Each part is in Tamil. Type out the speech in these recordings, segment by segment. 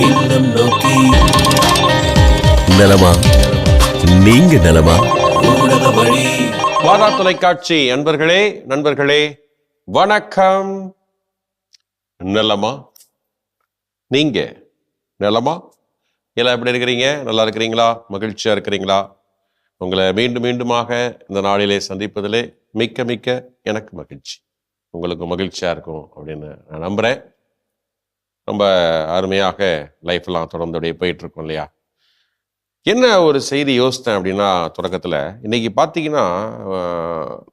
இல்லம் நோக்கி. நலமா? நீங்க நலமா? ஊடக வழி. வாதா தொலைக்காட்சி அன்பர்களே நண்பர்களே வணக்கம். நலமா? நீங்க நலமா? எல்லாம் எப்படி இருக்கிறீங்க? நல்லா இருக்கிறீங்களா? மகிழ்ச்சியா இருக்கிறீங்களா? உங்களை மீண்டும் மீண்டுமாக இந்த நாளிலே சந்திப்பதிலே மிக்க மிக்க எனக்கு மகிழ்ச்சி. உங்களுக்கு மகிழ்ச்சியா இருக்கும் அப்படின்னு நான் நம்புறேன். ரொம்ப அருமையாக லைஃப்லாம் தொடர்ந்து அப்படியே போயிட்டுருக்கோம் இல்லையா? என்ன ஒரு செய்தி யோசித்தேன் அப்படின்னா தொடக்கத்தில் இன்னைக்கு பார்த்தீங்கன்னா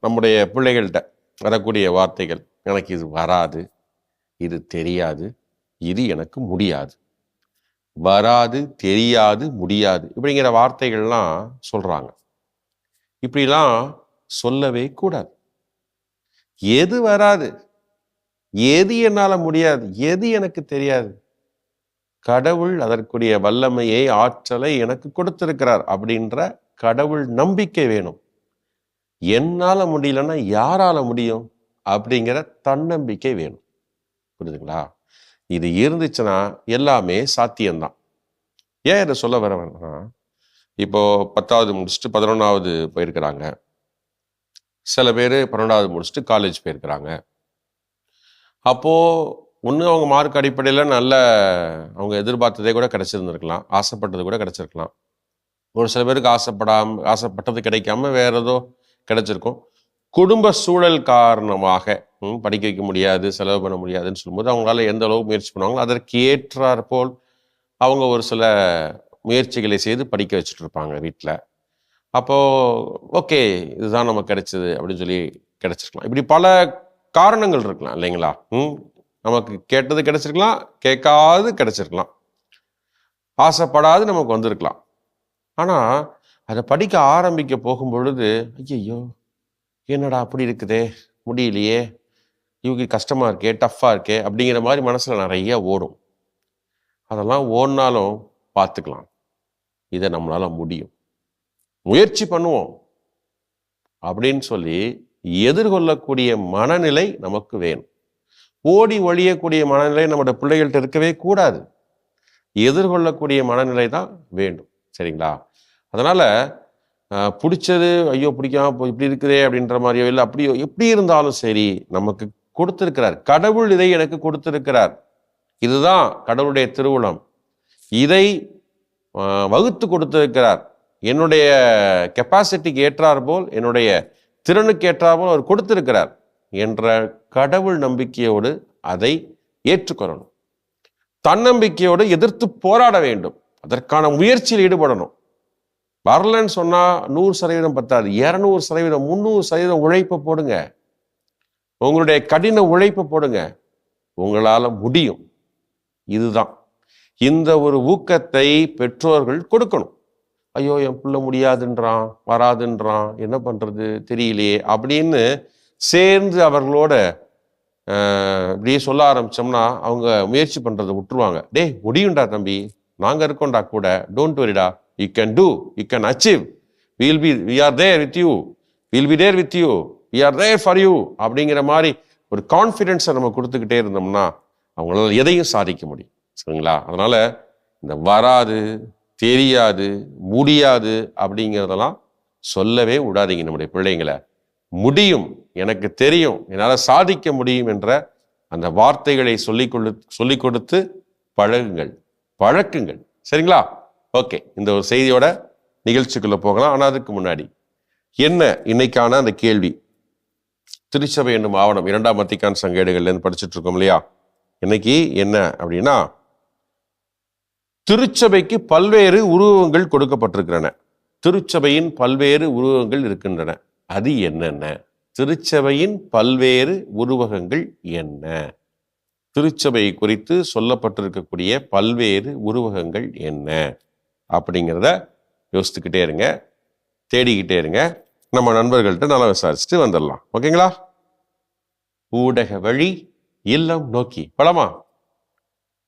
நம்முடைய பிள்ளைகள்கிட்ட வரக்கூடிய வார்த்தைகள் எனக்கு இது வராது இது தெரியாது இது எனக்கு முடியாது. வராது தெரியாது முடியாது இப்படிங்கிற வார்த்தைகள்லாம் சொல்கிறாங்க இப்படிலாம் சொல்லவே கூடாது. எது வராது? எது என்னால் முடியாது? எது எனக்கு தெரியாது? கடவுள் அதற்குரிய வல்லமையை ஆற்றலை எனக்கு கொடுத்திருக்கிறார் அப்படின்ற கடவுள் நம்பிக்கை வேணும். என்னால் முடியலன்னா யாரால முடியும்? அப்படிங்கிற தன்னம்பிக்கை வேணும். புரியுதுங்களா இது இருந்துச்சுன்னா எல்லாமே சாத்தியம்தான். ஏன் இதை சொல்ல வரவேன்னா இப்போ பத்தாவது முடிச்சுட்டு பதினொன்றாவது போயிருக்கிறாங்க. சில பேர் பன்னெண்டாவது முடிச்சுட்டு காலேஜ் போயிருக்கிறாங்க. அப்போது ஒன்று அவங்க மார்க் அடிப்படையில் நல்ல அவங்க எதிர்பார்த்ததே கூட கிடச்சிருந்துருக்கலாம். ஆசைப்பட்டது கூட கிடச்சிருக்கலாம். ஒரு சில பேருக்கு ஆசைப்படாம ஆசைப்பட்டது கிடைக்காம வேற ஏதோ கிடைச்சிருக்கும். குடும்ப சூழல் காரணமாக ம், படிக்க வைக்க முடியாது செலவு பண்ண முடியாதுன்னு சொல்லும்போது அவங்களால எந்த அளவுக்கு முயற்சி பண்ணுவாங்களோ அதற்கு ஏற்றாற் போல் அவங்க ஒரு சில முயற்சிகளை செய்து படிக்க வச்சுட்டு இருப்பாங்க வீட்டில் அப்போ ஓகே இதுதான் நமக்கு கிடைச்சது அப்படின்னு சொல்லி கிடைச்சிருக்கலாம். இப்படி பல காரணங்கள் இருக்கலாம் இல்லைங்களா? ம் நமக்கு கேட்டது கிடைச்சிருக்கலாம் கேட்காது கிடைச்சிருக்கலாம். ஆசைப்படாது நமக்கு வந்திருக்கலாம். ஆனால் அதை படிக்க ஆரம்பிக்க போகும் பொழுது ஐயையோ என்னடா அப்படி இருக்குதே? முடியலையே. இவங்க கஷ்டமாக இருக்கே டஃப்பாக இருக்கே அப்படிங்கிற மாதிரி மனசில் நிறைய ஓடும். அதெல்லாம் ஓடினாலும் பார்த்துக்கலாம். இதை நம்மளால் முடியும். முயற்சி பண்ணுவோம். அப்படின்னு சொல்லி எதிர்கொள்ளக்கூடிய மனநிலை நமக்கு வேணும். ஓடி ஒழியக்கூடிய மனநிலை நம்மளோட பிள்ளைகள்கிட்ட இருக்கவே கூடாது. எதிர்கொள்ளக்கூடிய மனநிலை தான் வேண்டும். சரிங்களா? அதனால பிடிச்சது ஐயோ பிடிக்காம போய் இப்படி இருக்குதே அப்படின்ற மாதிரியோ இல்லை அப்படியோ எப்படி இருந்தாலும் சரி நமக்கு கொடுத்திருக்கிறார். கடவுள் இதை எனக்கு கொடுத்திருக்கிறார். இதுதான் கடவுளுடைய திருவுளம். இதை வகுத்து கொடுத்திருக்கிறார். என்னுடைய கெப்பாசிட்டிக்கு ஏற்றாற்போல் என்னுடைய திறனுக்கு ஏற்றாமல் அவர் கொடுத்திருக்கிறார் என்ற கடவுள் நம்பிக்கையோடு அதை ஏற்றுக்கொள்ளணும். தன்னம்பிக்கையோடு எதிர்த்து போராட வேண்டும். அதற்கான முயற்சியில் ஈடுபடணும். வரலன்னு சொன்னால் நூறு சதவீதம் பத்தாது. இரநூறு சதவீதம் முந்நூறு சதவீதம் உழைப்பை போடுங்க. உங்களுடைய கடின உழைப்பை போடுங்க. உங்களால் முடியும். இதுதான். இந்த ஒரு ஊக்கத்தை பெற்றோர்கள் கொடுக்கணும். ஐயோ என் பிள்ளை முடியாதுன்றான் வராதுன்றான் என்ன பண்ணுறது தெரியலையே அப்படின்னு சேர்ந்து அவர்களோட இப்படியே சொல்ல ஆரம்பிச்சோம்னா அவங்க முயற்சி பண்ணுறதை விட்டுருவாங்க. டேய் முடியும்டா தம்பி நாங்கள் இருக்கோம்டா கூட don't வரிடா you can do you can achieve we'll be we are there with you will be there with you we are there for you அப்படிங்கிற மாதிரி ஒரு கான்ஃபிடென்ஸை நம்ம கொடுத்துக்கிட்டே இருந்தோம்னா அவங்களால எதையும் சாதிக்க முடியும். சரிங்களா? அதனால் இந்த வராது தெரியாது முடியாது அப்படிங்கிறதெல்லாம் சொல்லவே விடாதீங்க நம்முடைய பிள்ளைங்களை. முடியும் எனக்கு தெரியும் என்னால் சாதிக்க முடியும் என்ற அந்த வார்த்தைகளை சொல்லிக் கொடு சொல்லிக் கொடுத்து பழகுங்கள் பழக்குங்கள். சரிங்களா? ஓகே இந்த ஒரு செய்தியோட நிகழ்ச்சிக்குள்ள போகலாம். ஆனால் அதுக்கு முன்னாடி என்ன இன்னைக்கான அந்த கேள்வி? திருச்சபை என்னும் ஆவணம் இரண்டாம் மத்திக்கான் சங்கேடுகள்லேருந்து படிச்சுட்டு இருக்கோம் இல்லையா? இன்னைக்கு என்ன அப்படின்னா திருச்சபைக்கு பல்வேறு உருவங்கள் கொடுக்கப்பட்டிருக்கின்றன திருச்சபையின் பல்வேறு உருவங்கள் இருக்கின்றன. அது என்னென்ன? திருச்சபையின் பல்வேறு உருவகங்கள் என்ன? திருச்சபை குறித்து சொல்லப்பட்டிருக்கக்கூடிய பல்வேறு உருவகங்கள் என்ன? அப்படிங்கிறத யோசித்துக்கிட்டே இருங்க. தேடிக்கிட்டே இருங்க. நம்ம நண்பர்கள்ட்ட நல்லா விசாரிச்சுட்டு வந்துடலாம். ஓகேங்களா? ஊடக வழி இல்லம் நோக்கி. பழமா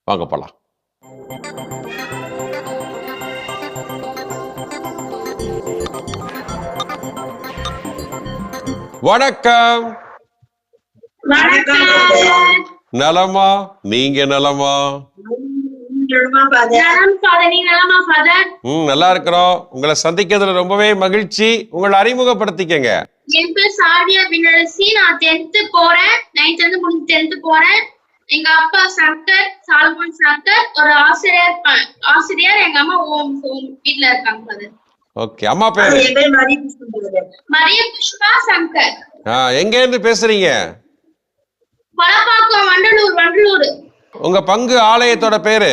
வாங்க போலாம். வணக்கம். நலமா? நீங்க நலமா? ம் நல்லா இருக்கிறோம். உங்களை சந்திக்கிறதுல ரொம்பவே மகிழ்ச்சி. உங்களை அறிமுகப்படுத்திக்கங்க. என் பேர் சாரியா பினரசி நான் டென்த் போறேன். நைன்த் வந்து முடிஞ்சு டென்த் போறேன். எங்க அப்பா சங்கர் சாலமன் சங்கர் ஒரு ஆசிரியர் ஆசிரியர். எங்க அம்மா ஓம் ஓம் வீட்ல இருக்காங்க ஓகே அம்மா பேரு? எங்க இருந்து பேசுறீங்க? பலப்பாக்கம் வண்டலூர் வண்டலூர். உங்க பங்கு ஆலயத்தோட பேரு?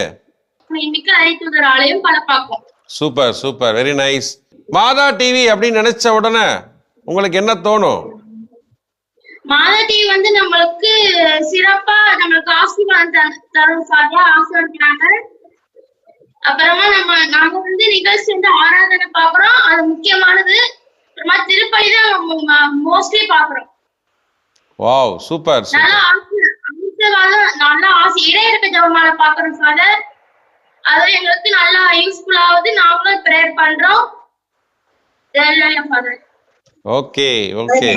Super super very nice Madha TV அப்படின்னு நினைச்ச உடனே உங்களுக்கு என்ன தோணும்? மாதா டிவி வந்து நம்மளுக்கு சிறப்பா நம்மளுக்கு ஆசீர்வாதம் தரும் ஃபாதர் ஆசீர்வதிக்கிறாங்க. அப்புறமா நம்ம நாங்க வந்து நிகழ்ச்சி வந்து ஆராதனை பாக்குறோம் அது முக்கியமானது. அப்புறமா திருப்பதி தான் மோஸ்ட்லி பாக்குறோம் வாவ் சூப்பர் நல்லா நல்லா ஆசை இடையிறக்க ஜபமால பாக்குறோம் ஃபாதர் அது எங்களுக்கு நல்லா யூஸ்ஃபுல் ஆகுது. நாங்களும் ப்ரேயர் பண்றோம். Father okay okay.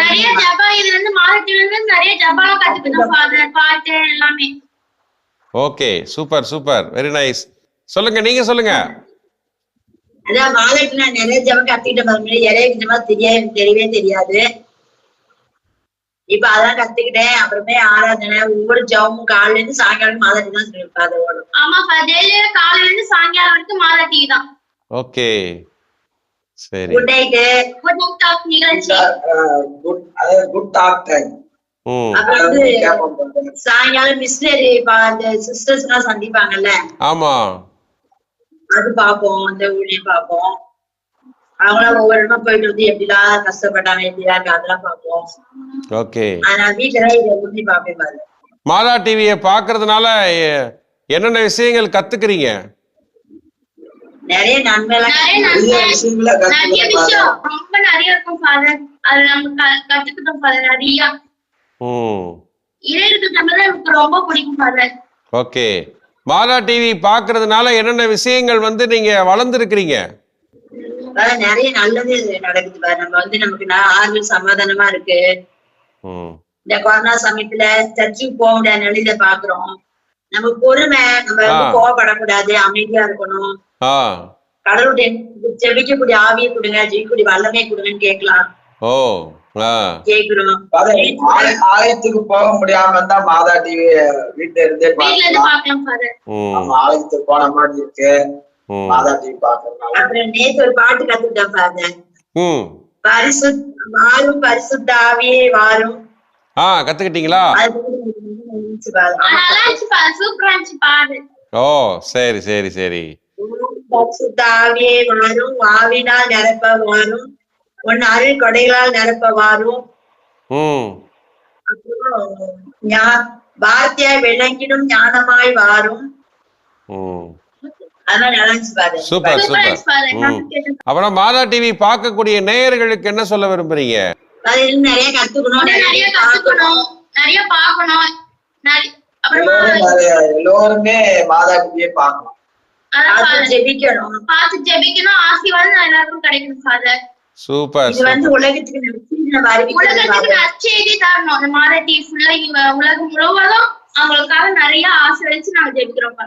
நிறைய ஜபா இதுல இருந்து மாதத்துல இருந்து நிறைய ஜபாலாம் கத்துக்கணும் ஃபாதர் பாட்டு எல்லாமே. Okay super super. Very nice சொல்லுங்க நீங்க சொல்லுங்க. அதான் மாலைக்கு நான் நிறைய ஜபம் கத்துக்கிட்ட பாருங்க இறைய ஜபம் தெரியாது எனக்கு தெரியவே தெரியாது. இப்ப அதான் கத்துக்கிட்டேன். அப்புறமே ஆராதனை ஒவ்வொரு ஜபமும் காலையில இருந்து சாயங்காலம் மாதிரி தான் சொல்லியிருப்பேன் அதை ஓடும். ஆமா டெய்லியும் காலையில இருந்து சாயங்காலம் வரைக்கும் மாதா டிவி தான். ஓகே. சரி. Good night good night talk நிகழ்ச்சி. குட் குட் டாக் டைம் அப்புறம் வந்து சாயங்காலம் மிஷினரி அந்த சிஸ்டர்ஸ் எல்லாம் சந்திப்பாங்கல்ல? ஆமா. அது பார்ப்போம் அந்த ஊழியம் பார்ப்போம். அவங்களாம் ஒவ்வொரு இடமா போயிட்டு வந்து எப்படிலாம் கஷ்டப்பட்டாங்க எப்படிலாம் இருக்கு அதெல்லாம் பார்ப்போம். ஓகே. அதனால வீட்டுல இதை எப்படி பார்ப்பேன் பாரு. மாதா டிவியை பார்க்கறதுனால எ- என்னென்ன விஷயங்கள் கத்துக்கிறீங்க? நிறைய நன்மை. விஷயங்களை நிறைய விஷயம். ரொம்ப நிறைய இருக்கும் ஃபாதர் அது நம்ம கத்துக்கிட்டோம் ஃபாதர் நிறைய எனக்கு ரொம்ப பிடிக்கும் ஃபாதர் ஓகே. மாதா டிவி பார்க்கறதுனால என்னென்ன விஷயங்கள் வந்து நீங்க வளர்ந்துருக்கிறீங்க? நிறைய நல்லது நடக்குது நம்ம வந்து நமக்கு ஆறுதல் சமாதானமா இருக்கு. இந்த கொரோனா சமயத்துல சர்ச்சுக்கு போக முடியாத நிலையில பாக்குறோம். நம்ம பொறுமை நம்ம. கோவப்படக்கூடாது அமைதியா இருக்கணும். கடவுளுடைய ஜெபிக்கக்கூடிய ஆவியை கொடுங்க ஜெபிக்கக்கூடிய வல்லமை கொடுங்கன்னு கேட்கலாம். ஆலயத்துக்கு போக முடியாம இருந்தா மாதா டிவி வீட்டுல இருந்தே ஃபாதர் ஆலயத்துக்கு போன மாதிரி இருக்கு. மாதா டிவி பாக்குறதுனால அப்புறம் நேத்து ஒரு பாட்டு கத்துக்கிட்டேன் பாருங்க ம். பரிசுத் வாரும் பரிசுத்த ஆவியே வாரும் ஆ கத்துக்கிட்டீங்களா? ஃபாதர் ஓ சரி சரி சரி. பரிசுத்த ஆவியே வாரும் ஆவினால் நிரப்ப வாரும் உன் அருள் கொடைகளால் நிரப்ப வாரும் ம். அப்புறம் ஞா- வார்த்தையாய் விளங்கிடும் ஞானமாய் வாரும். சூப்பர் சூப்பரா அப்புறம் மாதா டிவி பார்க்கக்கூடிய நேயர்களுக்கு என்ன சொல்ல விரும்புறீங்க? நிறைய கத்துக்கணும். நிறைய கத்துக்கணும். நிறைய பார்க்கணும். நிறைய அப்புறமா எல்லோரும் மாதா டிவியே பார்க்கலாம் அதான் பார்த்து ஜெபிக்கணும். பார்த்து ஜெபிக்கணும். ஆசீர்வாதம் எல்லாருக்கும் கிடைக்கணும் ஃபாதர் சூப்பர் இது வந்து சூப்பர். உலகத்துக்கு நற்செய்தி தரணும். இந்த மாத டிவி ஃபுல்லா உலகம் முழுவதும் அவங்களுக்காக நிறைய ஆசீர்வதிச்சு நாங்க ஜெபிக்கிறோம்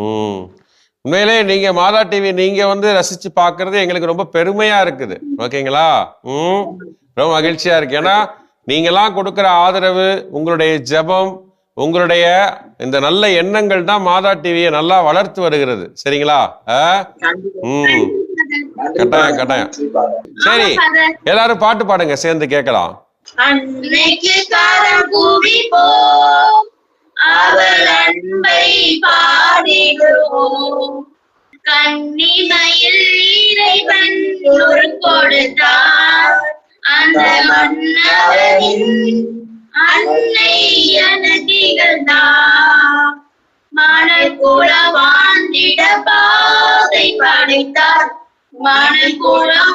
ம். உண்மையிலே நீங்க மாதா டிவி நீங்க வந்து ரசிச்சு பார்க்கிறது எங்களுக்கு ரொம்ப பெருமையா இருக்குது. ஓகேங்களா? ம். ரொம்ப மகிழ்ச்சியா இருக்கு. ஏன்னா நீங்கெல்லாம் கொடுக்கிற ஆதரவு உங்களுடைய ஜெபம் உங்களுடைய இந்த நல்ல எண்ணங்கள் தான் மாதா டிவியை நல்லா வளர்த்து வருகிறது. சரிங்களா? ஆ? கண்டிப்பா. ம். கட்டாயம் கட்டாயம். சரி எல்லாரும் பாட்டு பாடுங்க சேர்ந்து கேட்கலாம். அன்னைக்கு கரம் அவள் அன்பை பாடிடுவோம். கண்ணிமையில் இறைவன் ஒரு கொடுத்தார். அந்த மன்னவரின் அன்னை எனதிகழ்ந்தார் மணல் கூட வாழ்ந்திட பாதை படைத்தார். மணல்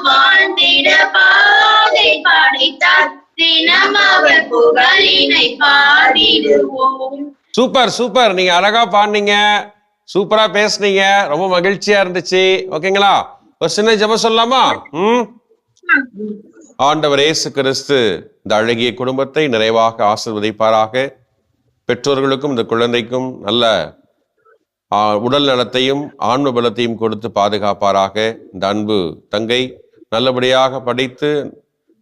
வாழ்ந்திட பாதை படைத்தார். தினம் அவர் புகழினை பாடிடுவோம். Super super. நீங்க அழகா பாடினீங்க. சூப்பரா பேசுனீங்க. ரொம்ப மகிழ்ச்சியா இருந்துச்சு. ஓகேங்களா? ஒரு சின்ன ஜெபம் சொல்லலாமா? ம்? ஆண்டவர் இயேசு கிறிஸ்து இந்த அழகிய குடும்பத்தை நிறைவாக ஆசிர்வதிப்பாராக. பெற்றோர்களுக்கும் இந்த குழந்தைக்கும் நல்ல உடல் நலத்தையும் ஆன்ம பலத்தையும் கொடுத்து பாதுகாப்பாராக. இந்த அன்பு தங்கை நல்லபடியாக படித்து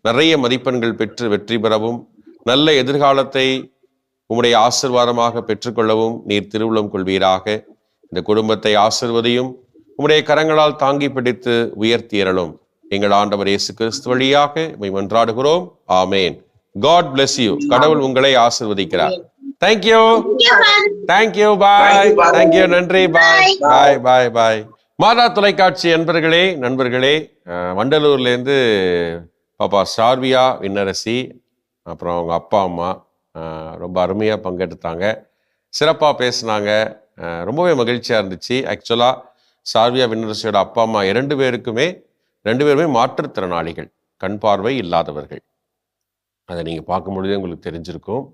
நிறைய மதிப்பெண்கள் பெற்று வெற்றி பெறவும் நல்ல எதிர்காலத்தை உம்முடைய ஆசிர்வாதமாக பெற்றுக்கொள்ளவும் நீர் திருவுளம் கொள்வீராக. இந்த குடும்பத்தை ஆசிர்வதையும் உம்முடைய கரங்களால் தாங்கி பிடித்து உயர்த்தியறலும் எங்கள் ஆண்டவர் இயேசு கிறிஸ்து வழியாக மன்றாடுகிறோம். ஆமேன். காட் பிளஸ் யூ கடவுள் உங்களை ஆசிர்வதிக்கிறார். Thank you thank you bye Thank you, Father. Thank you நன்றி பாய் பாய் பாய் பாய் மாதா தொலைக்காட்சி நண்பர்களே நண்பர்களே அஹ், வண்டலூர்ல இருந்து பாப்பா சார்வியா விண்ணரசி அப்புறம் அவங்க அப்பா அம்மா ரொம்ப அருமையாக பங்கெடுத்தாங்க. சிறப்பாக பேசுனாங்க. ரொம்பவே மகிழ்ச்சியாக இருந்துச்சு. ஆக்சுவலாக சார்வியா விண்ணரசியோட அப்பா அம்மா இரண்டு பேருக்குமே ரெண்டு பேருமே மாற்றுத்திறனாளிகள். கண் பார்வை இல்லாதவர்கள். அதை நீங்கள் பார்க்கும் பொழுதே உங்களுக்கு தெரிஞ்சிருக்கும்.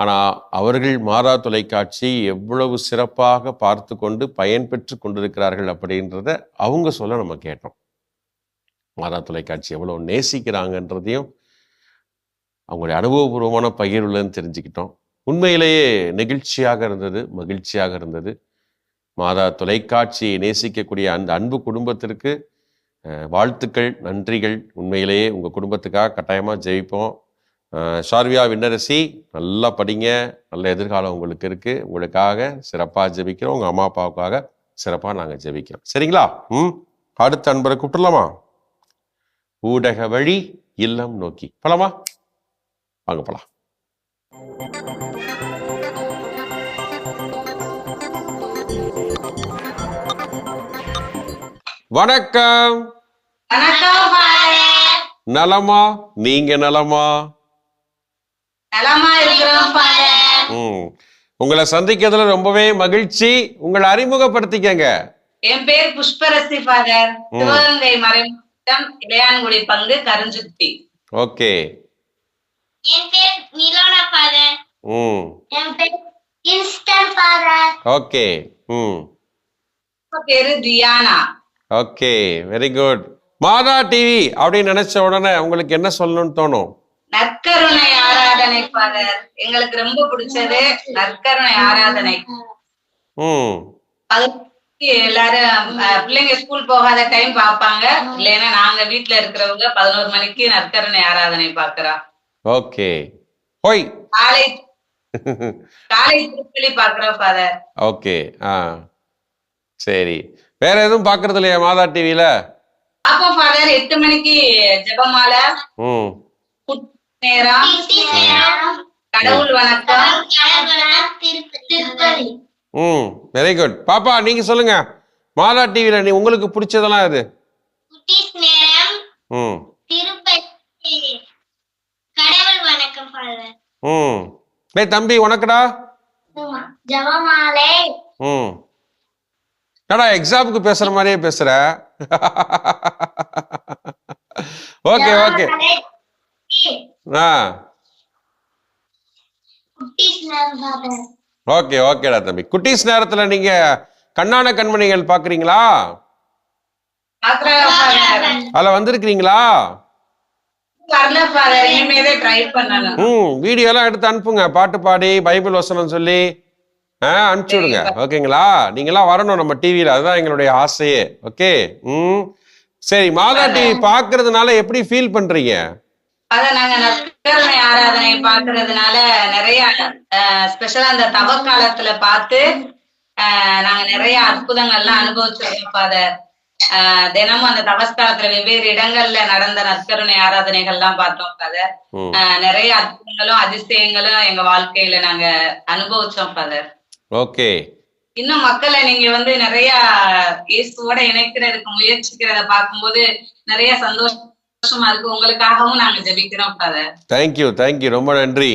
ஆனால் அவர்கள் மாதா தொலைக்காட்சி எவ்வளவு சிறப்பாக பார்த்து கொண்டு பயன்பெற்று கொண்டிருக்கிறார்கள் அப்படின்றத அவங்க சொல்ல நம்ம கேட்டோம். மாதா தொலைக்காட்சி எவ்வளோ நேசிக்கிறாங்கன்றதையும் அவங்களுடைய அனுபவபூர்வமான பகிர்வுலன்னு தெரிஞ்சுக்கிட்டோம். உண்மையிலேயே நெகிழ்ச்சியாக இருந்தது மகிழ்ச்சியாக இருந்தது. மாதா தொலைக்காட்சியை நேசிக்கக்கூடிய அந்த அன்பு குடும்பத்திற்கு வாழ்த்துக்கள் நன்றிகள். உண்மையிலேயே உங்கள் குடும்பத்துக்காக கட்டாயமாக ஜெயிப்போம். ஷார்வியா விண்ணரசி நல்லா படிங்க நல்ல எதிர்காலம் உங்களுக்கு இருக்குது உங்களுக்காக சிறப்பாக ஜெபிக்கிறோம். உங்கள் அம்மா அப்பாவுக்காக சிறப்பாக நாங்கள் ஜெபிக்கிறோம். சரிங்களா? ம்? அடுத்த அன்பரை கூப்பிடலாமா? ஊடக வழி இல்லம் நோக்கி. போலாமா? வாங்க போலாம். வணக்கம். நலமா? நீங்க நலமா நலமா இருக்கிறோம் ஃபாதர் ம் உங்களை சந்திக்கிறதுல ரொம்பவே மகிழ்ச்சி. உங்களை அறிமுகப்படுத்திக்கங்க. என் பேர் புஷ்பரசி ஃபாதர். சிவகங்கை மறைமுகம் இளையான்குடி பங்கு கருஞ்சுத்தி. ஓகே. என் பேர் நிலோனா ஃபாதர் ம். என் பேர் இன்ஸ்டர் ஃபாதர் ஓகே. ம். பேரு Diyana. Okay. Very good. Madha TV அப்படின்னு நினைச்ச உடனே உங்களுக்கு என்ன சொல்லணும்னு தோணும்? நற்கருணை ஆராதனை ஃபாதர் எங்களுக்கு ரொம்ப பிடிச்சது நற்கருணை ஆராதனை. அது எல்லாரும் பிள்ளைங்க ஸ்கூல் போகாத டைம் பார்ப்பாங்க. இல்லைன்னா நாங்க வீட்ல இருக்கிறவங்க பதினோரு மணிக்கு நற்கருணை ஆராதனை பாக்குறோம் ஓகே. ஹோய். காலை காலை திருப்பலி பாக்குறோம் ஃபாதர் ஓகே. ஆ. சரி. வேற எதுவும் பார்க்கறது இல்லையா மாதா டிவியில அப்போ ஃபாதர் எட்டு மணிக்கு ஜெபமாலை. ம். நேரம். கடவுள் வணக்கம். ம் வெரி குட் பாப்பா நீங்க சொல்லுங்க. மாதா டிவியில நீ உங்களுக்கு பிடிச்சதெல்லாம் எது? குட்டீஸ் நேரம். ம். திருப்பதி. கடவுள் வணக்கம் ஃபாதர் ம். டேய் தம்பி உனக்குடா? ஜபமாலை. ம். என்னடா எக்ஸாமுக்கு பேசுற மாதிரியே பேசுற? Okay okay. ஓகே ஓகேடா தம்பி. குட்டீஸ் நேரத்துல நீங்க கண்ணான கண்மணிகள் பாக்குறீங்களா? அதுல வந்திருக்கிறீங்களா? ம் வீடியோ எல்லாம் எடுத்து அனுப்புங்க. பாட்டு பாடி பைபிள் வசனம் சொல்லி ஆ அனுப்பிச்சு விடுங்க. ஓகேங்களா? நீங்களாம் வரணும் நம்ம டிவியில அதுதான் எங்களுடைய ஆசையே. ஓகே? ம். சரி மாதா டிவி பாக்குறதுனால எப்படி ஃபீல் பண்றீங்க? அத நாங்க நற்கருணை ஆராதனை பாக்குறதுனால நிறைய ஸ்பெஷலா அந்த தவ காலத்துல பார்த்து நாங்க நிறைய அற்புதங்கள்லாம் அனுபவிச்சிருக்கோம். ஃபாதர் தினமும் அந்த தவஸ்தாலத்துல வெவ்வேறு இடங்கள்ல நடந்த நற்கருணை ஆராதனைகள்லாம் பார்த்தோம். ஃபாதர் நிறைய அற்புதங்களும் அதிசயங்களும் எங்க வாழ்க்கையில நாங்க அனுபவிச்சோம். Father okay. இன்னும் மக்களை நீங்க வந்து நிறைய இயேசுவோட இணைக்கிறதுக்கு முயற்சிக்கிறத பார்க்கும்போது நிறைய சந்தோஷமா இருக்கு. உங்களுக்காகவும் நாங்க ஜெபிக்கிறோம் தேங்க்யூ தேங்க்யூ ரொம்ப நன்றி.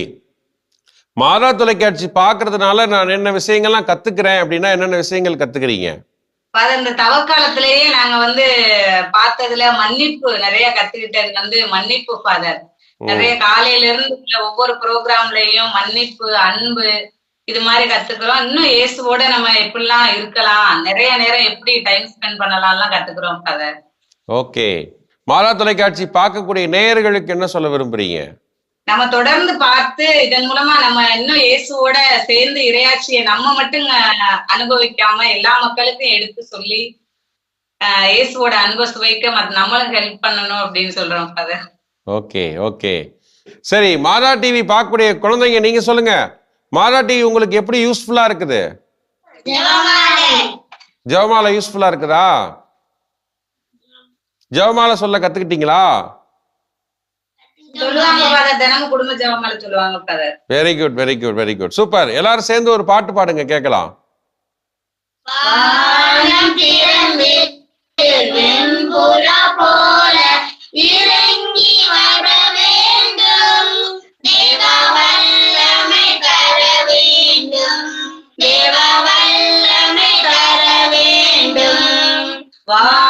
மாதா தொலைக்காட்சி பார்க்கறதுனால நான் என்ன விஷயங்கள்லாம் கத்துக்கிறேன் அப்படின்னா என்னென்ன விஷயங்கள் கத்துக்கிறீங்க? இந்த தவக்காலத்திலேயே நாங்க வந்து பார்த்ததுல மன்னிப்பு நிறைய கத்துக்கிட்டது வந்து மன்னிப்பு ஃபாதர் நிறைய காலையில இருந்து ஒவ்வொரு ப்ரோக்ராம்லயும் மன்னிப்பு அன்பு இது மாதிரி கத்துக்கிறோம். இன்னும் இயேசுவோட நம்ம எப்படிலாம் இருக்கலாம் நிறைய நேரம் எப்படி டைம் ஸ்பெண்ட் பண்ணலாம்லாம் கத்துக்கிறோம் ஃபாதர் ஓகே மாதா தொலைக்காட்சி பார்க்கக்கூடிய நேயர்களுக்கு என்ன சொல்ல விரும்புறீங்க? நம்ம தொடர்ந்து பார்த்து இதன் மூலமா நம்ம இன்னும் இயேசுவோட சேர்ந்து இறையாட்சியை நம்ம மட்டும் அனுபவிக்காம எல்லா மக்களுக்கும் எடுத்து சொல்லி இயேசுவோட அன்பை சுவைக்க நம்மளும் ஹெல்ப் பண்ணணும் அப்படின்னு சொல்றோம் ஃபாதர் ஓகே ஓகே. சரி மாதா டிவி பார்க்கக்கூடிய குழந்தைங்க நீங்க சொல்லுங்க. மாதா டிவி உங்களுக்கு எப்படி யூஸ்ஃபுல்லா இருக்குது? ஜெவமாலை யூஸ்ஃபுல்லா இருக்குதா? ஜெவமாலை சொல்ல கத்துக்கிட்டீங்களா? ஜெபமால very good very good very good super எல்லாரும் சேர்ந்து ஒரு பாட்டு பாடுங்க கேட்கலாம். வானம்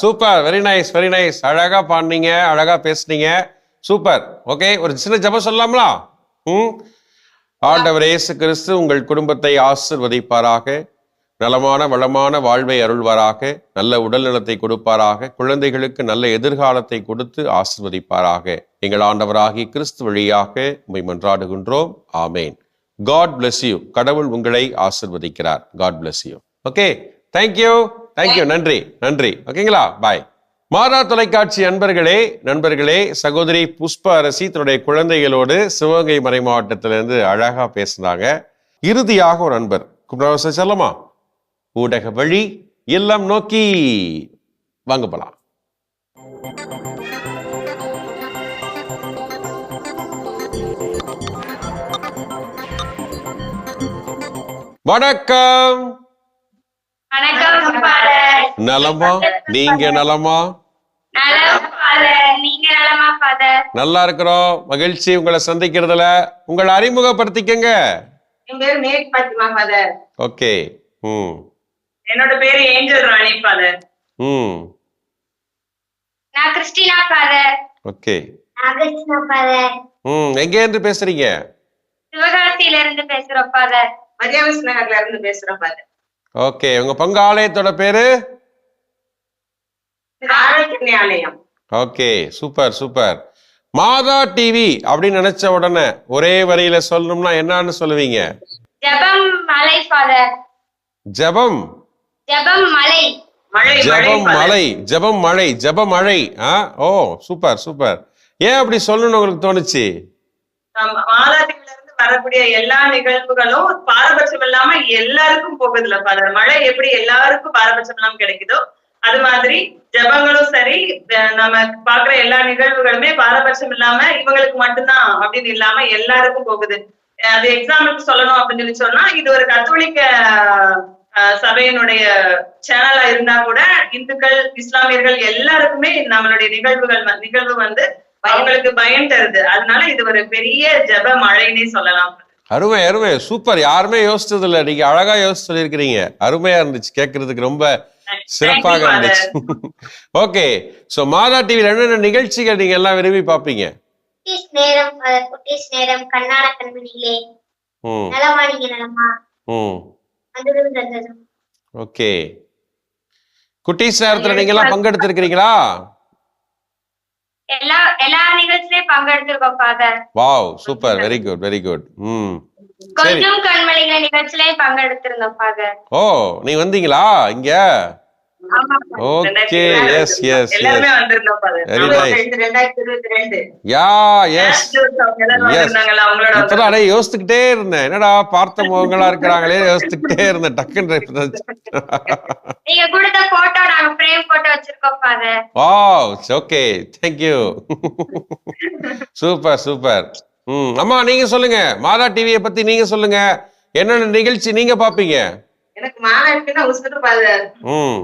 super very nice very nice அழகா பாடினீங்க அழகா பேசுனீங்க. சூப்பர் ஓகே ஒரு சின்ன ஜபம் சொல்லலாம்களா ம்? ஆண்டவர் இயேசு கிறிஸ்து உங்கள் குடும்பத்தை ஆசிர்வதிப்பாராக. நலமான வளமான வாழ்வை அருள்வாராக. நல்ல உடல் நலத்தை கொடுப்பாராக. குழந்தைகளுக்கு நல்ல எதிர்காலத்தை கொடுத்து ஆசிர்வதிப்பாராக. எங்கள் ஆண்டவராகி கிறிஸ்து வழியாக உண்மை மன்றாடுகின்றோம். ஆமேன். காட் பிளஸ் யூ கடவுள் உங்களை ஆசிர்வதிக்கிறார். God bless you okay thank you thank you நன்றி. நன்றி. ஓகேங்களா பாய் மாதா தொலைக்காட்சி அன்பர்களே நண்பர்களே சகோதரி புஷ்ப அரசி தன்னுடைய குழந்தைகளோடு சிவகங்கை மறை மாவட்டத்திலிருந்து அழகாக பேசினாங்க. இறுதியாக ஒரு அன்பர் குப்ரவச செல்லமா? ஊடக வழி எல்லாம் நோக்கி. வாங்க போலாம். வணக்கம். நலமா? நீங்க நலமா? நல்லா இருக்கிறோம். மகிழ்ச்சி உங்களை சந்திக்கிறதுல. உங்களை அறிமுகப்படுத்திக்கங்க. ஓகே. ம். என்னோட பேரு ஏஞ்சல் ராணி ஃபாதர் ம். நான் கிறிஸ்டினா ஃபாதர் ஓகே. நான் கிறிஸ்டினா ஃபாதர் ம். எங்கேருந்து பேசுறீங்க? சிவகாசியில இருந்து பேசுறோம் ஃபாதர் மரியாவிஸ் நகர்ல இருந்து பேசுறேன் ஃபாதர் ஓகே உங்க பங்கு ஆலயத்தோட பேரு? Okay super super. Madha TV அப்படின்னு நினைச்ச உடனே ஒரே வரியில சொல்லணும்னா என்னன்னு சொல்லுவீங்க? ஜெபம் மலை ஜெபம்? ஜெபம் மலை. ஜெபம் மழை மழை ஜெபம் மழை ஜெப மழை. ஆ ஓ சூப்பர் சூப்பர். ஏன் அப்படி சொல்லணும்னு உங்களுக்கு தோணுச்சு? வரக்கூடிய எல்லா நிகழ்வுகளும் பாரபட்சம் இல்லாம எல்லாருக்கும் போகுதுல ஃபாதர் மழை எப்படி எல்லாருக்கும் பாரபட்சம் இல்லாம கிடைக்குதோ அது மாதிரி ஜெபங்களும் சரி நம்ம பாக்குற எல்லா நிகழ்வுகளுமே பாரபட்சம் இல்லாம இவங்களுக்கு மட்டும்தான் அப்படின்னு இல்லாம எல்லாருக்கும் போகுது. அது எக்ஸாம்பிளுக்கு சொல்லணும் அப்படின்னு சொல்லி சொன்னா இது ஒரு கத்தோலிக்க அஹ், சபையினுடைய சேனலா இருந்தா கூட இந்துக்கள் இஸ்லாமியர்கள் எல்லாருக்குமே நம்மளுடைய நிகழ்வுகள் நிகழ்வு வந்து அவங்களுக்கு பயன் தருது. அதனால இது ஒரு பெரிய ஜெப மழைன்னே சொல்லலாம். அருமை அருமை. சூப்பர். யாருமே யோசிச்சது இல்ல நீங்க அழகா யோசிச்சு சொல்லியிருக்கிறீங்க. அருமையா இருந்துச்சு. கேட்கறதுக்கு ரொம்ப சிறப்பாக. இருந்துச்சு. ஓகே சோ மாதா டிவில என்னென்ன நிகழ்ச்சிகள் நீங்க எல்லாம் விரும்பி பார்ப்பீங்க? குட்டீஸ் நேரம் குட்டீஸ் நேரம் கண்ணான கண்மணிகளே ம். நலமா? நீங்க நலமா ஓகே குட்டீஸ் நேரத்துல நீங்க எல்லாம் பங்கெடுத்திருக்கிறீங்களா? எல்லா எல்லா நிகழ்ச்சியிலையும் பங்கெடுத்திருக்கோம் father wow super very good very good ம். கொஞ்சம் கண்மணிகள் நிகழ்ச்சியிலையும் பங்கெடுத்திருந்தோம் ஃபாதர் ஓ நீ வந்தீங்களா? இங்க? ஓகே எஸ் எஸ் எஸ் ரெண்டு. யா எஸ் அவங்களோட இப்பதான் அடே யோசிச்சுக்கிட்டே இருந்தேன். என்னடா பார்த்த முகங்களா இருக்கிறாங்களே யோசிச்சுக்கிட்டே இருந்தேன். டக்குன்னு நீங்க கொடுத்த போட்டோ நாங்க ஃப்ரேம் போட்டு வச்சிருக்கோம் father wow okay thank you super super ம் அம்மா நீங்க சொல்லுங்க. மாதா டிவியை பத்தி நீங்க சொல்லுங்க. என்னென்ன நிகழ்ச்சி நீங்க பாப்பீங்க? எனக்கு மாநாட்டுன்னா உசுறு பாதர் ம்.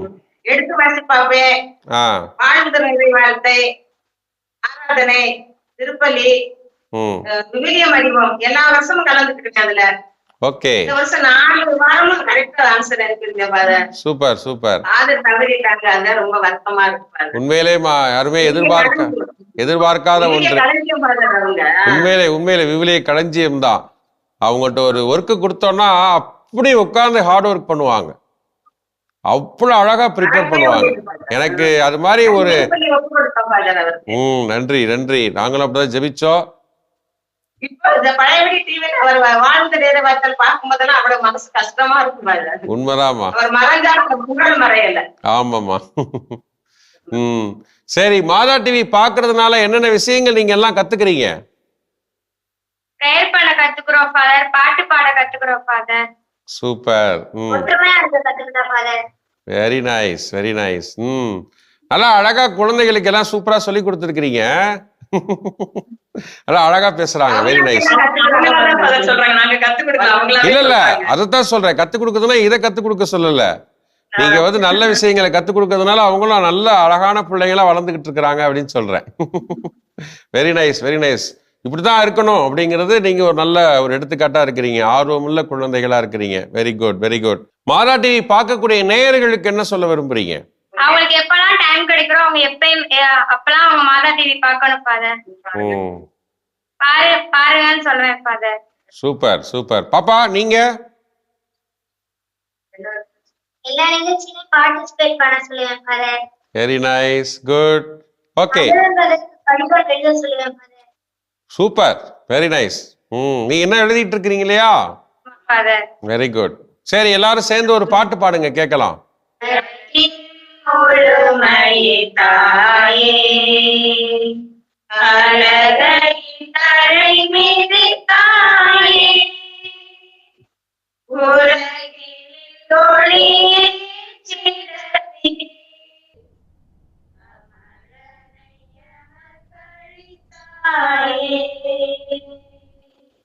எடுத்து வாசி பார்ப்பேன் ஆ. வாழ்ந்து இறை வாழ்த்தை. ஆராதனை திருப்பலி ம். அஹ், விவிலிய வடிவம். எல்லா வருஷமும் அதுல. ஓகே. இந்த வருஷம் நாலு வாரமும் கரெக்டா ஆன்சர் இருக்குங்க சூப்பர் சூப்பர். ஆதர் தவறிட்டாங்க அதான் ரொம்ப வருத்தமா இருக்கு உண்மையிலே யாருமே எதிர்பார்க்க எதிர்பார்க்காத ஒன்று. உண்மையிலே உண்மையிலே விவிலிய களஞ்சியம் தான் அவங்கள்ட்ட ஒரு ஒர்க்கு கொடுத்தோம்னா அப்படி உட்கார்ந்து ஹார்ட் ஒர்க் பண்ணுவாங்க. அவ்வளோ அழகா ப்ரிப்பேர் பண்ணுவாங்க. எனக்கு அது மாதிரி ஒரு ம் நன்றி நன்றி. நாங்களும் அப்படிதான் ஜெபிச்சோம். மறையல. ஆமாம்மா. ம். சரி மாதா டிவி பார்க்கறதுனால என்னென்ன விஷயங்கள் நீங்க எல்லாம் கத்துக்கிறீங்க? ப்ரேயர் பண்ண கத்துக்கிறோம் ஃபாதர் பாட்டு பாட கத்துக்கிறோம் father super. Very nice very nice ம். நல்லா அழகா குழந்தைகளுக்கு எல்லாம் சூப்பரா சொல்லி கொடுத்துருக்கிறீங்க. நல்லா அழகா பேசுறாங்க. வெரி நைஸ் இல்ல இல்ல. அதைத்தான் சொல்றேன். கத்து கொடுக்குறதுனா இதை கத்து கொடுக்க சொல்லல. நீங்க வந்து நல்ல விஷயங்களை கத்து கொடுக்கறதுனால அவங்களும் நல்ல அழகான பிள்ளைங்களா வளர்ந்துகிட்டு இருக்கிறாங்க அப்படின்னு சொல்றேன். வெரி நைஸ் வெரி நைஸ் இப்படிதான் இருக்கணும் அப்படிங்கிறது நீங்க ஒரு நல்ல ஒரு எடுத்துக்காட்டா இருக்கிறீங்க. ஆர்வமுள்ள குழந்தைகளா இருக்கிறீங்க. Very good very good Madha TV பார்க்கக்கூடிய நேயர்களுக்கு என்ன சொல்ல விரும்புறீங்க? அவங்களுக்கு எப்பெல்லாம் டைம் கிடைக்கிறோ அவங்க எப்பயும் அப்பெல்லாம் அவங்க மாதா டிவி பார்க்கணும் ஃபாதர் ம் பாரு பாருங்கன்னு சொல்லுவேன் ஃபாதர் சூப்பர் சூப்பர். பாப்பா நீங்க? எல்லா நிகழ்ச்சியிலும் பார்ட்டிசிபேட் பண்ண சொல்லுவேன் father very nice good okay சொல்லுவேன் ஃபாதர் சூப்பர் வெரி நைஸ் ம் நீ என்ன எழுதிட்டு இருக்கிறீங்க இல்லையா வெரி குட் சரி எல்லாரும் சேர்ந்து ஒரு பாட்டு பாடுங்க கேட்கலாம். தாயே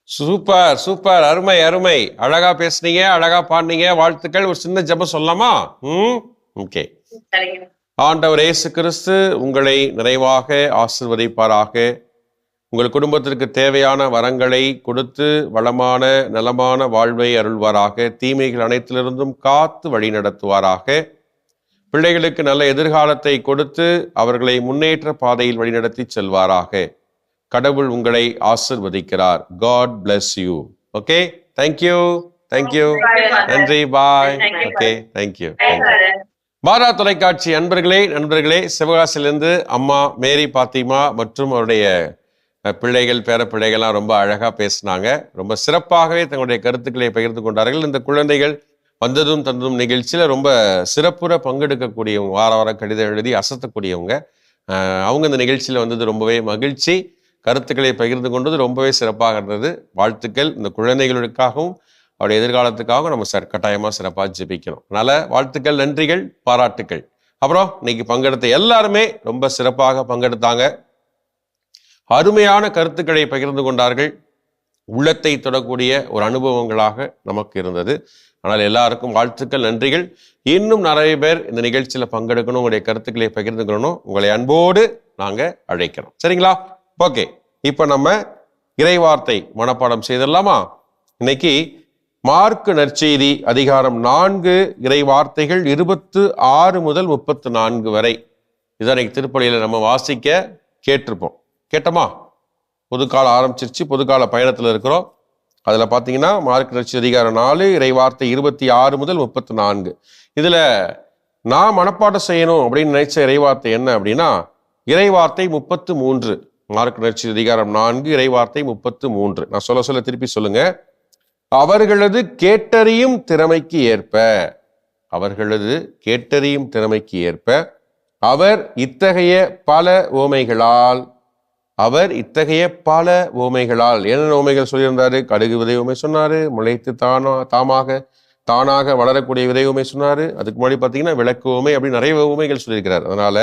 சூப்பர் சூப்பர். அருமை அருமை. அழகா பேசுனீங்க அழகா பாடினீங்க. வாழ்த்துக்கள். ஒரு சின்ன ஜெபம் சொல்லலாமா? ம்? ஓகே. ஆண்டவர் இயேசு கிறிஸ்து உங்களை நிறைவாக ஆசிர்வதிப்பாராக. உங்கள் குடும்பத்திற்கு தேவையான வரங்களை கொடுத்து வளமான நலமான வாழ்வை அருள்வாராக. தீமைகள் அனைத்திலிருந்தும் காத்து வழி நடத்துவாராக. பிள்ளைகளுக்கு நல்ல எதிர்காலத்தை கொடுத்து அவர்களை முன்னேற்ற பாதையில் வழிநடத்தி செல்வாராக. கடவுள் உங்களை ஆசிர்வதிக்கிறார். God bless you okay thank you thank you நன்றி பாய் ஓகே தேங்க்யூ பாரா தொலைக்காட்சி அன்பர்களே நண்பர்களே சிவகாசிலிருந்து அம்மா மேரி பாத்திமா மற்றும் அவருடைய பிள்ளைகள் பேர பிள்ளைகள்லாம் ரொம்ப அழகா பேசினாங்க. ரொம்ப சிறப்பாகவே தங்களுடைய கருத்துக்களை பகிர்ந்து கொண்டார்கள். இந்த குழந்தைகள் வந்ததும் தந்ததும் நிகழ்ச்சியில ரொம்ப சிறப்புற பங்கெடுக்கக்கூடியவங்க வார வாரம் கடிதம் எழுதி அசத்தக்கூடியவங்க. அவங்க இந்த நிகழ்ச்சியில வந்தது ரொம்பவே மகிழ்ச்சி. கருத்துக்களை பகிர்ந்து கொண்டது ரொம்பவே சிறப்பாக இருந்தது. வாழ்த்துக்கள். இந்த குழந்தைகளுக்காகவும் அவருடைய எதிர்காலத்துக்காகவும் நம்ம சார் கட்டாயமாக சிறப்பாக ஜெபிக்கணும். அதனால் வாழ்த்துக்கள் நன்றிகள் பாராட்டுக்கள். அப்புறம் இன்னைக்கு பங்கெடுத்த எல்லாருமே ரொம்ப சிறப்பாக பங்கெடுத்தாங்க. அருமையான கருத்துக்களை பகிர்ந்து கொண்டார்கள். உள்ளத்தை தொடக்கூடிய ஒரு அனுபவங்களாக நமக்கு இருந்தது. ஆனால் எல்லாருக்கும் வாழ்த்துக்கள் நன்றிகள். இன்னும் நிறைய பேர் இந்த நிகழ்ச்சியில் பங்கெடுக்கணும் உங்களுடைய கருத்துக்களை பகிர்ந்துக்கணும் உங்களை அன்போடு நாங்கள் அழைக்கிறோம். சரிங்களா? ஓகே இப்போ நம்ம இறைவார்த்தை மனப்பாடம் செய்திடலாமா? இன்னைக்கு மார்க்கு நற்செய்தி அதிகாரம் நான்கு இறைவார்த்தைகள் இருபத்து ஆறு முதல் முப்பத்து நான்கு வரை. இதை திருப்பலியில் நம்ம வாசிக்க கேட்டிருப்போம். கேட்டோமா? பொதுக்கால ஆரம்பிச்சிருச்சு பொதுக்கால பயணத்தில் இருக்கிறோம். அதில் பார்த்தீங்கன்னா மார்க் நற்செய்தி அதிகாரம் நாலு இறைவார்த்தை இருபத்தி ஆறு முதல் முப்பத்து நான்கு. இதில் நான் மனப்பாடம் செய்யணும் அப்படின்னு நினைச்ச இறைவார்த்தை என்ன அப்படின்னா இறைவார்த்தை முப்பத்து மூன்று. மார்க் நர்ச்சி அதிகாரம் நான்கு இறைவார்த்தை முப்பத்து மூன்று. நான் சொல்ல சொல்ல திருப்பி சொல்லுங்க. அவர்களது கேட்டறியும் திறமைக்கு ஏற்ப அவர்களது கேட்டறியும் திறமைக்கு ஏற்ப அவர் இத்தகைய பல ஓமைகளால் அவர் இத்தகைய பல ஓமைகளால் என்னென்ன ஓமைகள் சொல்லியிருந்தாரு? கடுகு விதை ஓமை சொன்னாரு முளைத்து தானா தாமாக தானாக வளரக்கூடிய விதை ஓமை சொன்னாரு. அதுக்கு முன்னாடி பார்த்தீங்கன்னா விளக்கு ஓமை அப்படி நிறைய ஓமைகள் சொல்லியிருக்கிறார். அதனால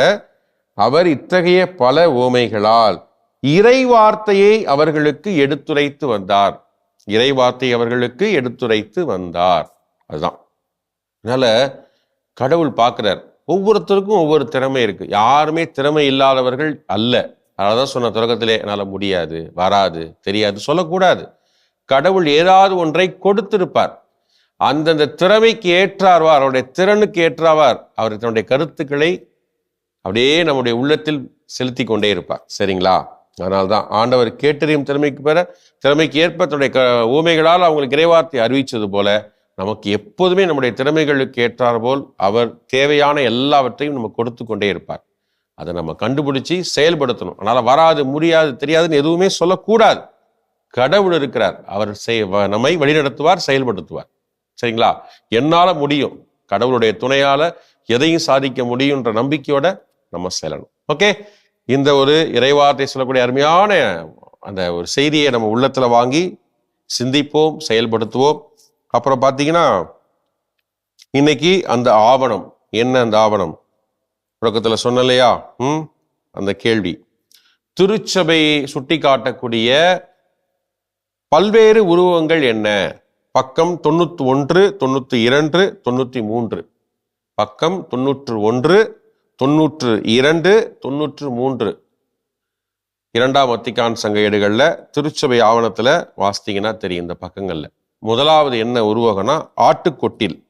அவர் இத்தகைய பல ஓமைகளால் இறை வார்த்தையை அவர்களுக்கு எடுத்துரைத்து வந்தார். இறை வார்த்தை அவர்களுக்கு எடுத்துரைத்து வந்தார். அதுதான். அதனால கடவுள் பார்க்கிறார். ஒவ்வொருத்தருக்கும் ஒவ்வொரு திறமை இருக்கு. யாருமே திறமை இல்லாதவர்கள் அல்ல. அதான் சொன்ன தொடக்கத்திலே என்னால் முடியாது வராது தெரியாது சொல்லக்கூடாது. கடவுள் ஏதாவது ஒன்றை கொடுத்திருப்பார். அந்தந்த திறமைக்கு ஏற்றார்வார் அவருடைய திறனுக்கு ஏற்றாவார் அவர் தன்னுடைய கருத்துக்களை அப்படியே நம்முடைய உள்ளத்தில் செலுத்தி கொண்டே இருப்பார். சரிங்களா? அதனால்தான் ஆண்டவர் கேட்டறியும் திறமைக்கு பெற திறமைக்கு ஏற்ப தன்னுடைய க ஊமைகளால் அவங்களுக்கு இறைவார்த்தை அறிவித்தது போல நமக்கு எப்போதுமே நம்முடைய திறமைகளுக்கு ஏற்றார் போல் அவர் தேவையான எல்லாவற்றையும் நம்ம கொடுத்து கொண்டே இருப்பார். அதை நம்ம கண்டுபிடிச்சி செயல்படுத்தணும். அதனால் வராது முடியாது தெரியாதுன்னு எதுவுமே சொல்லக்கூடாது. கடவுள் இருக்கிறார். அவர் செய் வ- நம்மை வழிநடத்துவார் செயல்படுத்துவார். சரிங்களா? என்னால் முடியும். கடவுளுடைய துணையால் எதையும் சாதிக்க முடியுன்ற நம்பிக்கையோட நம்ம செல்லணும். ஓகே? இந்த ஒரு இறைவார்த்தை சொல்லக்கூடிய அருமையான அந்த ஒரு செய்தியை நம்ம உள்ளத்தில் வாங்கி சிந்திப்போம் செயல்படுத்துவோம். அப்புறம் பார்த்தீங்கன்னா இன்னைக்கு அந்த ஆவணம் என்ன அந்த ஆவணம்? தொடக்கத்தில் சொன்னலையா இல்லையா ம் அந்த கேள்வி. திருச்சபையை சுட்டி காட்டக்கூடிய பல்வேறு உருவங்கள் என்ன? பக்கம் தொண்ணூற்றி ஒன்று தொண்ணூற்றி இரண்டு தொண்ணூற்றி மூன்று. பக்கம் தொண்ணூற்று ஒன்று தொண்ணூற்று இரண்டு தொண்ணூற்று மூன்று. இரண்டாம் வத்திக்கான் சங்க ஏடுகளில் திருச்சபை ஆவணத்தில் வாசித்தீங்கன்னா தெரியும் இந்த பக்கங்களில். முதலாவது என்ன உருவகம்னா ஆட்டுக்கொட்டில்.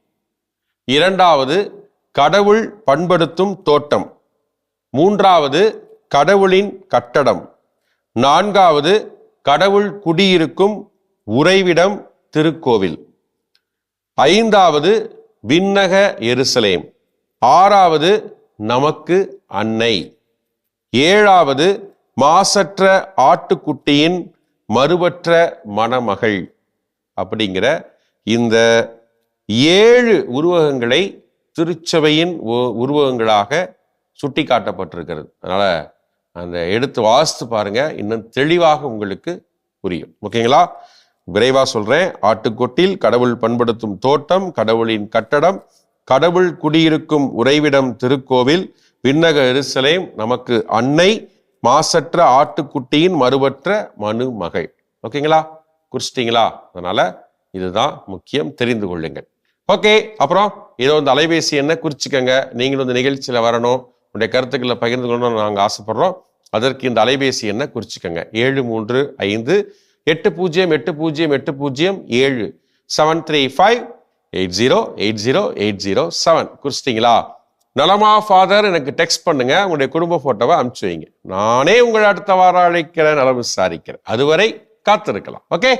இரண்டாவது கடவுள் பண்படுத்தும் தோட்டம். மூன்றாவது கடவுளின் கட்டடம். நான்காவது கடவுள் குடியிருக்கும் உறைவிடம் திருக்கோவில். ஐந்தாவது விண்ணக எருசலேம். ஆறாவது நமக்கு அன்னை. ஏழாவது மாசற்ற ஆட்டுக்குட்டியின் மறுபற்ற மணமகள். அப்படிங்கிற இந்த ஏழு உருவகங்களை திருச்சபையின் உ- உருவகங்களாக சுட்டி காட்டப்பட்டிருக்கிறது அதனால் அந்த எடுத்து வாசித்து பாருங்க. இன்னும் தெளிவாக உங்களுக்கு புரியும். ஓகேங்களா? விரைவாக சொல்கிறேன் ஆட்டுக்கொட்டில் கடவுள் பண்படுத்தும் தோட்டம் கடவுளின் கட்டடம் கடவுள் குடியிருக்கும் உறைவிடம் திருக்கோவில் விண்ணக எருசலேம் நமக்கு அன்னை மாசற்ற ஆட்டுக்குட்டியின் மறுபற்ற மனு மகள். ஓகேங்களா? குறிச்சிட்டிங்களா? அதனால இதுதான் முக்கியம். தெரிந்து கொள்ளுங்கள். ஓகே அப்புறம் இதோ இந்த அலைபேசி என்ன குறிச்சிக்கங்க. நீங்களும் இந்த நிகழ்ச்சியில் வரணும். உடைய கருத்துக்களை பகிர்ந்து கொள்ளணும்னு நாங்கள் ஆசைப்படுறோம். அதற்கு இந்த அலைபேசி என்ன குறிச்சிக்கங்க. ஏழு மூன்று ஐந்து எட்டு பூஜ்ஜியம் எட்டு பூஜ்ஜியம் எட்டு பூஜ்ஜியம் ஏழு seven three five eight zero eight zero eight zero seven. குறிச்சிட்டிங்களா நலமா ஃபாதர் எனக்கு டெக்ஸ்ட் பண்ணுங்க. உங்களுடைய குடும்ப போட்டோவை அனுப்பிச்சு வைங்க. நானே உங்களை அடுத்த வாரம் அழைக்கிறேன் நலம் விசாரிக்கிறேன். அதுவரை காத்திருக்கலாம். ஓகே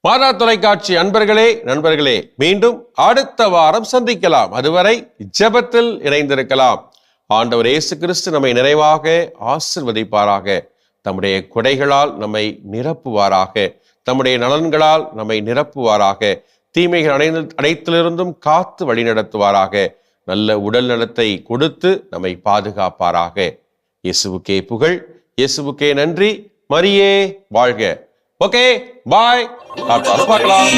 மாதா தொலைக்காட்சி அன்பர்களே நண்பர்களே மீண்டும் அடுத்த வாரம் சந்திக்கலாம். அதுவரை ஜெபத்தில் இணைந்திருக்கலாம். ஆண்டவர் இயேசு கிறிஸ்து நம்மை நிறைவாக ஆசிர்வதிப்பாராக. தம்முடைய கொடைகளால் நம்மை நிரப்புவாராக. தம்முடைய நலன்களால் நம்மை நிரப்புவாராக. தீமைகள் அனை அனைத்திலிருந்தும் காத்து வழிநடத்துவாராக நல்ல உடல் நலத்தை கொடுத்து நம்மை பாதுகாப்பாராக. இயேசுவுக்கே புகழ் இயேசுவுக்கே நன்றி. மரியே வாழ்க. Okay bye. பார்க்கலாம்.